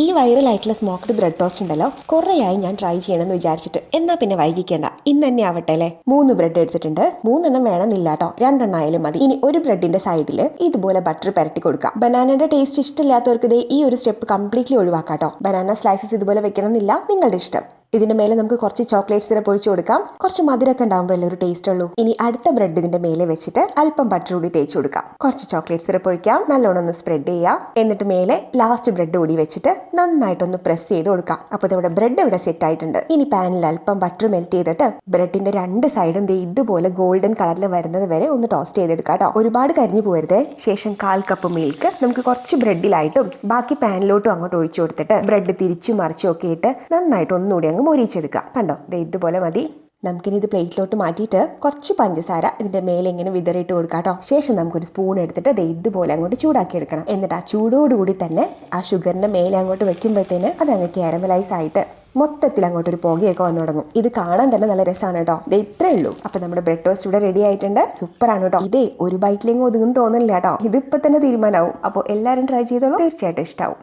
ഈ വൈറലായിട്ടുള്ള smoked bread toast ഉണ്ടല്ലോ കുറേയായി ഞാൻ ട്രൈ ചെയ്യണമെന്ന് വിചാരിച്ചിട്ട്. എന്നാ പിന്നെ വൈകിക്കേണ്ട? ഇന്ന് തന്നെ ആവട്ടെ അല്ലേ? മൂന്ന് ബ്രെഡ് എടുത്തിട്ടുണ്ട്. മൂന്നെണ്ണം വേണമെന്നില്ല കേട്ടോ രണ്ടെണ്ണം ആയാലും മതി. ഇനി ഒരു ബ്രെഡിന്റെ സൈഡിൽ ഇതുപോലെ ബട്ടർ പുരട്ടി കൊടുക്കാം. ബനാനയുടെ ടേസ്റ്റ് ഇഷ്ടമില്ലാത്തവർക്ക് ഈ ഒരു സ്റ്റെപ്പ് കംപ്ലീറ്റ്ലി ഒഴിവാക്കാം കേട്ടോ ബനാന സ്ലൈസസ് ഇതുപോലെ വെക്കണമെന്നില്ല. നിങ്ങളുടെ ഇഷ്ടം. ഇതിന്റെ മേലെ നമുക്ക് കുറച്ച് ചോക്ലേറ്റ് സിറപ്പ് ഒഴിച്ചു കൊടുക്കാം. കുറച്ച് മധുരമൊക്കെ ഉണ്ടാകുമ്പോഴല്ലേ ഒരു ടേസ്റ്റ് ഉള്ളൂ. ഇനി അടുത്ത ബ്രെഡ് ഇതിന്റെ മേലെ വെച്ചിട്ട് അല്പം ബട്ടർ കൂടി തേച്ച് കൊടുക്കാം. കുറച്ച് ചോക്ലേറ്റ് സിറപ്പ് ഒഴിക്കാം നല്ലോണം ഒന്ന് സ്പ്രെഡ് ചെയ്യാം. എന്നിട്ട് മേലെ ലാസ്റ്റ് ബ്രെഡ് കൂടി വെച്ചിട്ട് നന്നായിട്ടൊന്ന് പ്രസ് ചെയ്ത് കൊടുക്കാം. അപ്പോൾ ഇവിടെ ബ്രെഡ് ഇവിടെ സെറ്റ് ആയിട്ടുണ്ട്. ഇനി പാനിൽ അല്പം ബട്ടർ മെൽറ്റ് ചെയ്തിട്ട് ബ്രെഡിന്റെ രണ്ട് സൈഡും ഇതുപോലെ ഗോൾഡൻ കളറിൽ വരുന്നത് വരെ ഒന്ന് ടോസ്റ്റ് ചെയ്തെടുക്കാം കേട്ടോ ഒരുപാട് കരിഞ്ഞു പോരുത് ശേഷം കാൽ കപ്പ് മിൽക്ക് നമുക്ക് കുറച്ച് ബ്രെഡിലായിട്ടും ബാക്കി പാനിലോട്ടും അങ്ങോട്ട് ഒഴിച്ചു കൊടുത്തിട്ട് ബ്രെഡ് തിരിച്ചു മറിച്ചും ഒക്കെ ഇട്ട് നന്നായിട്ട് ഒന്നുകൂടി അങ്ങ് മൊരിച്ചെടുക്കുക കണ്ടോ? ദേ ഇതുപോലെ മതി. നമുക്കിനി ഇത് പ്ലേറ്റിലോട്ട് മാറ്റിയിട്ട് കുറച്ച് പഞ്ചസാര ഇതിന്റെ മേലെ ഇങ്ങനെ വിതറിയിട്ട് കൊടുക്കാം കേട്ടോ. ശേഷം നമുക്കൊരു സ്പൂൺ എടുത്തിട്ട് ദേ ഇതുപോലെ അങ്ങോട്ട് ചൂടാക്കി എടുക്കണം എന്നിട്ട് ആ ചൂടോടുകൂടി തന്നെ ആ ഷുഗറിന്റെ മേലെ അങ്ങോട്ട് വെക്കുമ്പോഴത്തേന് അത് അങ്ങ് കാരമലൈസ് ആയിട്ട് മൊത്തത്തിൽ അങ്ങോട്ട് ഒരു പുകയൊക്കെ വന്നു തുടങ്ങും. ഇത് കാണാൻ തന്നെ നല്ല രസമാണ് കേട്ടോ. ഇത് ഇത്രേ ഉള്ളൂ. അപ്പൊ നമ്മുടെ ബ്രെഡ് ടോസ്റ്റ് ഇവിടെ റെഡി ആയിട്ടുണ്ട്. സൂപ്പറാണ് കേട്ടോ. ഇതേ ഒരു ബൈറ്റിലെങ്കിലും ഒതുങ്ങും തോന്നുന്നില്ല കേട്ടോ. ഇതിപ്പോ തന്നെ തീരുമാനമാവും. അപ്പോൾ എല്ലാവരും ട്രൈ ചെയ്തോളൂ. തീർച്ചയായിട്ടും ഇഷ്ടാവും.